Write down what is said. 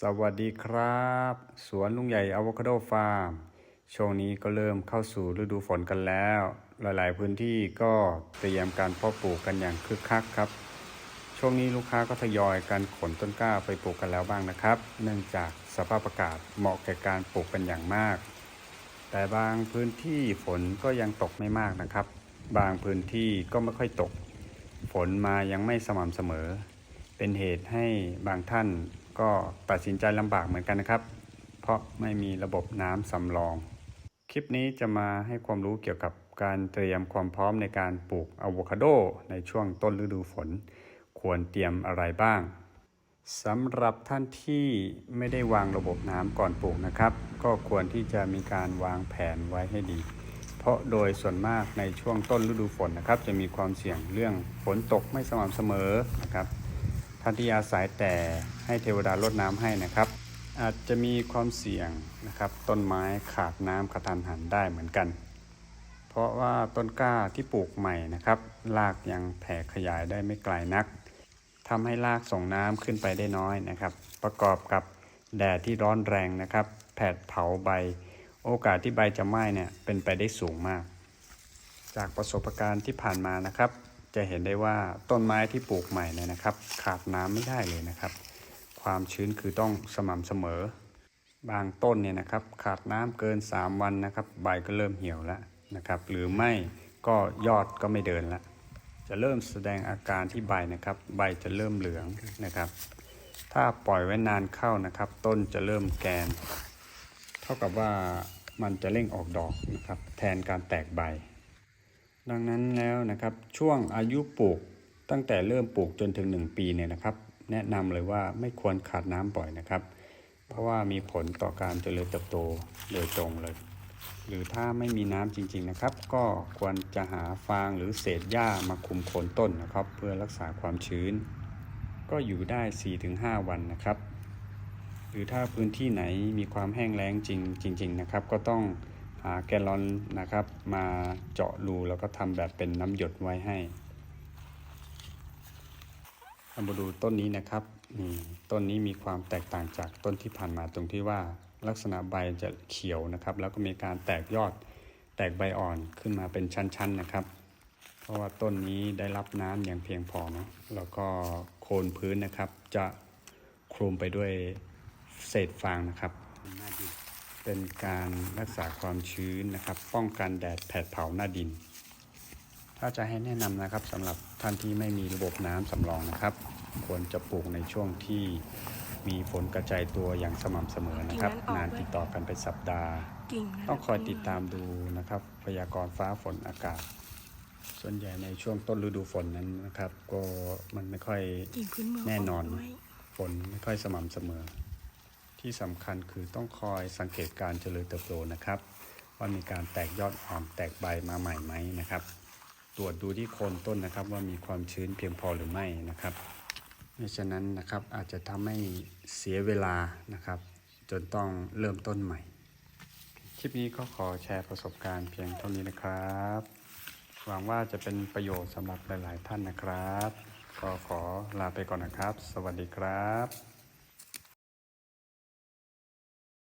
สวัสดีครับ สวนลุงใหญ่อะโวคาโดฟาร์มช่วงนี้ก็เริ่มเข้าสู่ฤดูฝนกันแล้ว หลายๆพื้นที่ก็เตรียมการเพาะปลูกกันอย่างคึกคักครับ ช่วงนี้ลูกค้าก็ทยอยกันขนต้นกล้าไปปลูกกันแล้วบ้างนะครับ เนื่องจากสภาพอากาศเหมาะแก่การปลูกเป็นอย่างมาก แต่บางพื้นที่ฝนก็ยังตกไม่มากนะครับ บางพื้นที่ก็ไม่ค่อยตก ฝนมายังไม่สม่ำเสมอ เป็นเหตุให้บางท่าน ก็ตัดสินใจลำบากเหมือนกันนะครับ เพราะไม่มีระบบน้ำสำรอง คลิปนี้จะมาให้ความรู้เกี่ยวกับการเตรียมความพร้อมในการปลูกอะโวคาโดในช่วงต้นฤดูฝน ควรเตรียมอะไรบ้างสำหรับท่านที่ไม่ได้วางระบบน้ำก่อนปลูกนะครับ ก็ควรที่จะมีการวางแผนไว้ให้ดี เพราะโดยส่วนมากในช่วงต้นฤดูฝนนะครับ จะมีความเสี่ยงเรื่องฝนตกไม่สม่ำเสมอนะครับานที่อาศัยแต่ให้เทวดารดน้ำให้นะครับ อาจจะมีความเสี่ยงนะครับ ต้นไม้ขาดน้ำกระทันหันได้เหมือนกัน เพราะว่าต้นกล้าที่ปลูกใหม่นะครับรากยังแผ่ขยายได้ไม่ไกลนักทำให้รากส่งน้ำขึ้นไปได้น้อยนะครับ ประกอบกับแดดที่ร้อนแรงนะครับ แผดเผาใบ โอกาสที่ใบจะไหม้เนี่ยเป็นไปได้สูงมาก จากประสบการณ์ที่ผ่านมานะครับ จะเห็นได้ว่าต้นไม้ที่ปลูกใหม่เนี่ยนะครับ ขาดน้ำไม่ได้เลยนะครับ ความชื้นคือต้องสม่ำเสมอ บางต้นเนี่ยนะครับ ขาดน้ำเกิน 3 วันนะครับ ใบก็เริ่มเหี่ยวแล้วนะครับ หรือไม่ก็ยอดก็ไม่เดินละจะเริ่มแสดงอาการที่ใบนะครับ ใบจะเริ่มเหลืองนะครับ ถ้าปล่อยไว้นานเข้านะครับ ต้นจะเริ่มแกน เท่ากับว่ามันจะเร่งออกดอกนะครับ แทนการแตกใบ ดังนั้นแล้วนะครับช่วงอายุปลูกตั้งแต่เริ่มปลูกจนถึง 1 ปีเนี่ยนะครับ แนะนำเลยว่าไม่ควรขาดน้ำบ่อยนะครับ เพราะว่ามีผลต่อการเจริญเติบโตโดยตรงเลย หรือถ้าไม่มีน้ำจริง ๆนะครับ ก็ควรจะหาฟางหรือเศษหญ้ามาคุมโคนต้นนะครับ เพื่อรักษาความชื้น ก็อยู่ได้ 4-5 วันนะครับ หรือถ้าพื้นที่ไหนมีความแห้งแล้งจริงจริง ๆ นะครับ ก็ต้อง หาแกลลอนนะครับ มาเจาะรูแล้วก็ทำแบบเป็นน้ำหยดไว้ให้เรามาดูต้นนี้นะครับนี่ต้นนี้มีความแตกต่างจากต้นที่ผ่านมาตรงที่ว่าลักษณะใบจะเขียวนะครับ แล้วก็มีการแตกยอดแตกใบอ่อนขึ้นมาเป็นชั้นๆนะครับ เพราะว่าต้นนี้ได้รับน้ำอย่างเพียงพอนะแล้วก็โคนพื้นนะครับ จะคลุมไปด้วยเศษฟางนะครับ เป็นการรักษาความชื้นนะครับ ป้องกันแดดแผดเผาหน้าดิน ถ้าจะให้แนะนำนะครับสำหรับท่านที่ไม่มีระบบน้ำสำรองนะครับ ควรจะปลูกในช่วงที่มีฝนกระจายตัวอย่างสม่ำเสมอนะครับกิ่งนั้นออกนานติดต่อกันเป็นสัปดาห์กิ่งนั้นต้องคอยติดตามดูนะครับ พยากรณ์ฟ้าฝนอากาศ ส่วนใหญ่ในช่วงต้นฤดูฝนนั้นนะครับ ก็มันไม่ค่อยกิ่งพื้นเมืองแน่นอนด้วยฝนไม่ค่อยสม่ำเสมอ ที่สำคัญคือต้องคอยสังเกตการเจริญเติบโตนะครับ ว่ามีการแตกยอดอ่อนแตกใบมาใหม่ไหมนะครับ ตรวจดูที่โคนต้นนะครับ ว่ามีความชื้นเพียงพอหรือไม่นะครับไม่ฉะนั้นนะครับอาจจะทำให้เสียเวลานะครับ จนต้องเริ่มต้นใหม่ คลิปนี้ก็ขอแชร์ประสบการณ์เพียงเท่านี้นะครับหวังว่าจะเป็นประโยชน์สำหรับหลาย ๆ ท่านนะครับ ก็ขอลาไปก่อนนะครับ สวัสดีครับ